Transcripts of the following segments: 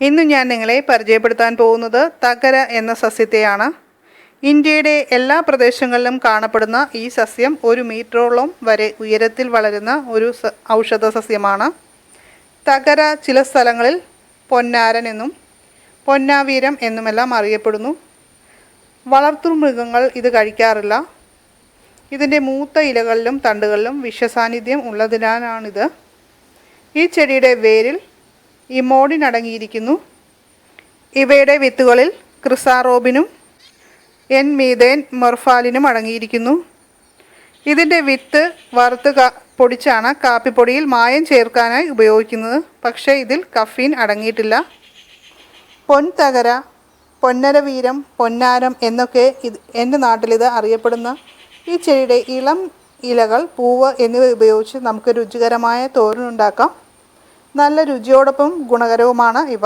ഇന്ന് ഞാൻ നിങ്ങളെ പരിചയപ്പെടുത്താൻ പോകുന്നത് തകര എന്ന സസ്യത്തെയാണ്. ഇന്ത്യയുടെ എല്ലാ പ്രദേശങ്ങളിലും കാണപ്പെടുന്ന ഈ സസ്യം ഒരു മീറ്ററോളം വരെ ഉയരത്തിൽ വളരുന്ന ഒരു ഔഷധ സസ്യമാണ്. തകര ചില സ്ഥലങ്ങളിൽ പൊന്നാരൻ എന്നും പൊന്നാവീരം എന്നുമെല്ലാം അറിയപ്പെടുന്നു. വളർത്തു മൃഗങ്ങൾ ഇത് കഴിക്കാറില്ല. ഇതിന്റെ മൂത്ത ഇലകളിലും തണ്ടുകളിലും വിഷസാന്നിധ്യം ഉള്ളതിനാലാണിത്. ഈ ചെടിയുടെ വേരിൽ ഇമോഡിൻ അടങ്ങിയിരിക്കുന്നു. ഇവയുടെ വിത്തുകളിൽ ക്രിസാറോബിനും എൻ മീതേൻ മൊർഫാലിനും അടങ്ങിയിരിക്കുന്നു. ഇതിന്റെ വിത്ത് വറുത്ത് പൊടിച്ചാണ് കാപ്പിപ്പൊടിയിൽ മായം ചേർക്കാനായി ഉപയോഗിക്കുന്നത്. പക്ഷേ ഇതിൽ കഫീൻ അടങ്ങിയിട്ടില്ല. പൊൻതകര പൊന്നരവീരം പൊന്നാരം എന്നൊക്കെ ഇത് എന്റെ നാട്ടിലിത് അറിയപ്പെടുന്ന ഈ ചെടിയുടെ ഇളം ഇലകൾ പൂവ് എന്നിവ ഉപയോഗിച്ച് നമുക്ക് രുചികരമായ തോരനുണ്ടാക്കാം. നല്ല രുചിയോടൊപ്പം ഗുണകരവുമാണ് ഇവ.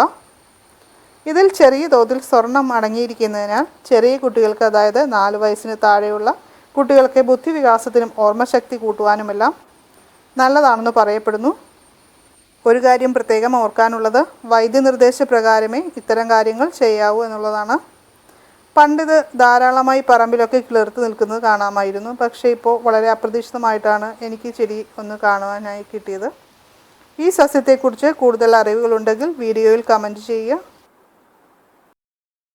ഇതിൽ ചെറിയ തോതിൽ സ്വർണം അടങ്ങിയിരിക്കുന്നതിനാൽ ചെറിയ കുട്ടികൾക്ക് അതായത് നാല് വയസ്സിന് താഴെയുള്ള കുട്ടികൾക്ക് ബുദ്ധിവികാസത്തിനും ഓർമ്മശക്തി കൂട്ടുവാനുമെല്ലാം നല്ലതാണെന്ന് പറയപ്പെടുന്നു. ഒരു കാര്യം പ്രത്യേകം ഓർക്കാനുള്ളത് വൈദ്യനിർദ്ദേശപ്രകാരമേ ഇത്തരം കാര്യങ്ങൾ ചെയ്യാവൂ എന്നുള്ളതാണ്. പണ്ടിത് ധാരാളമായി പറമ്പിലൊക്കെ കിളിർത്ത് നിൽക്കുന്നത് കാണാമായിരുന്നു. പക്ഷേ ഇപ്പോൾ വളരെ അപ്രതീക്ഷിതമായിട്ടാണ് എനിക്ക് ചെടി ഒന്ന് കാണുവാനായി കിട്ടിയത്. ഈ സസ്യത്തെക്കുറിച്ച് കൂടുതൽ അറിവുകളുണ്ടെങ്കിൽ വീഡിയോയിൽ കമന്റ് ചെയ്യുക.